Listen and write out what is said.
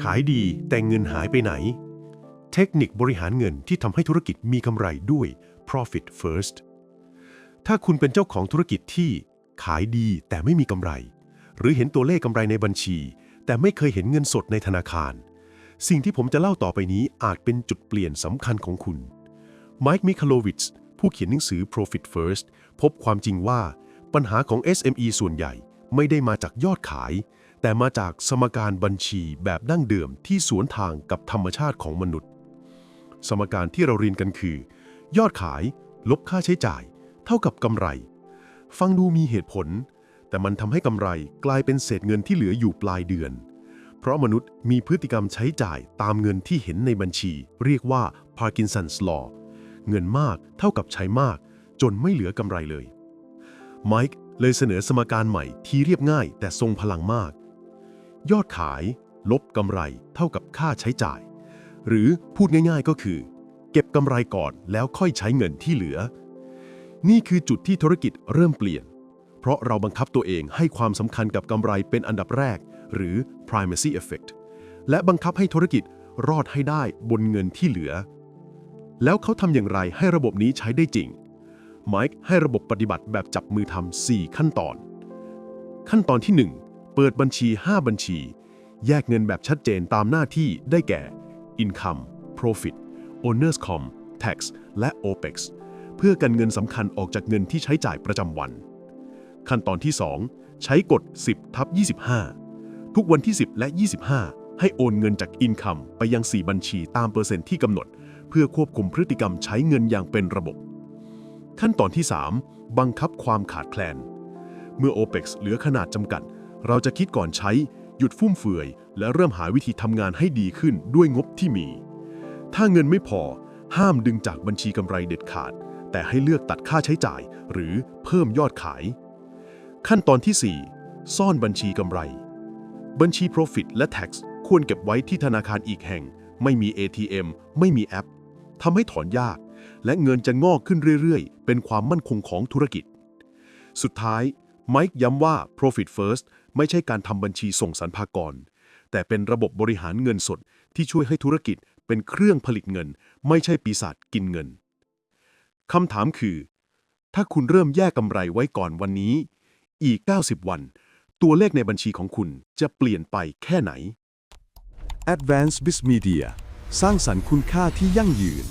ขายดีแต่เงินหายไปไหน เทคนิคบริหารเงินที่ทำให้ธุรกิจมีกำไรด้วย profit first ถ้าคุณเป็นเจ้าของธุรกิจที่ขายดีแต่ไม่มีกำไร หรือเห็นตัวเลขกำไรในบัญชี แต่ไม่เคยเห็นเงินสดในธนาคาร สิ่งที่ผมจะเล่าต่อไปนี้อาจเป็นจุดเปลี่ยนสำคัญของคุณไมค์มิคาโลวิชผู้เขียนหนังสือ Profit First พบความจริงว่าปัญหาของ SME ส่วนใหญ่ ไม่ได้มาจากยอดขาย แต่มาจากสมการบัญชีแบบดั้งเดิมที่สวนทางกับธรรมชาติของมนุษย์ สมการที่เราเรียนกันคือ ยอดขาย ลบค่าใช้จ่าย เท่ากับกำไร ฟังดูมีเหตุผล แต่มันทำให้กำไรกลายเป็นเศษเงินที่เหลืออยู่ปลายเดือน เพราะมนุษย์มีพฤติกรรมใช้จ่ายตามเงินที่เห็นในบัญชี เรียกว่า Parkinson's Law เงินมากเท่ากับใช้มาก จนไม่เหลือกำไรเลยไมค์ เลยเสนอสมการใหม่ที่เรียบง่ายแต่ทรงพลังมาก ยอดขาย ลบกำไรเท่ากับค่าใช้จ่าย หรือพูดง่ายๆก็คือ เก็บกำไรก่อนแล้วค่อยใช้เงินที่เหลือ นี่คือจุดที่ธุรกิจเริ่มเปลี่ยน เพราะเราบังคับตัวเองให้ความสำคัญกับกำไรเป็นอันดับแรก หรือ primacy effect และบังคับให้ธุรกิจรอดให้ได้บนเงินที่เหลือ แล้วเขาทำอย่างไรให้ระบบนี้ใช้ได้จริง ไมค์ให้ระบบปฏิบัติแบบจับมือทำ4ขั้นตอน ขั้นตอนที่ 1 เปิดบัญชี 5 บัญชี แยกเงินแบบชัดเจนตามหน้าที่ได้แก่ Income Profit Owners Com Tax และ OPEX เพื่อกันเงินสำคัญออกจากเงินที่ใช้จ่ายประจำวัน ขั้นตอนที่ 2 ใช้กฎ 10ทับ25 ทุกวันที่ 10 และ 25 ให้โอนเงินจาก Income ไปยัง 4 บัญชีตามเปอร์เซ็นต์ที่กำหนด เพื่อควบคุมพฤติกรรมใช้เงินอย่างเป็นระบบ ขั้นตอนที่ 3 บังคับความขาดแคลน เมื่อ OPEX เหลือขนาดจำกัด เราจะคิดก่อนใช้ หยุดฟุ่มเฟือย และเริ่มหาวิธีทำงานให้ดีขึ้นด้วยงบที่มี ถ้าเงินไม่พอ ห้ามดึงจากบัญชีกำไรเด็ดขาด แต่ให้เลือกตัดค่าใช้จ่าย หรือเพิ่มยอดขาย ขั้นตอนที่ 4 ซ่อนบัญชีกำไร บัญชี Profit และ Tax ควรเก็บไว้ที่ธนาคารอีกแห่ง ไม่มี ATM ไม่มีแอปทำให้ถอนยาก และเงินจะงอกขึ้นเรื่อยๆ เป็นความมั่นคงของธุรกิจ สุดท้ายไมค์ย้ำว่า Profit First ไม่ใช่การทำบัญชีส่งสรรพากร แต่เป็นระบบบริหารเงินสดที่ช่วยให้ธุรกิจเป็นเครื่องผลิตเงิน ไม่ใช่ปีศาจกินเงินคำถามคือ ถ้าคุณเริ่มแยกกำไรไว้ก่อนวันนี้ อีก 90 วัน ตัวเลขในบัญชีของคุณจะเปลี่ยนไปแค่ไหน Advanced Biz Media สร้างสรรค์คุณค่าที่ยั่งยืน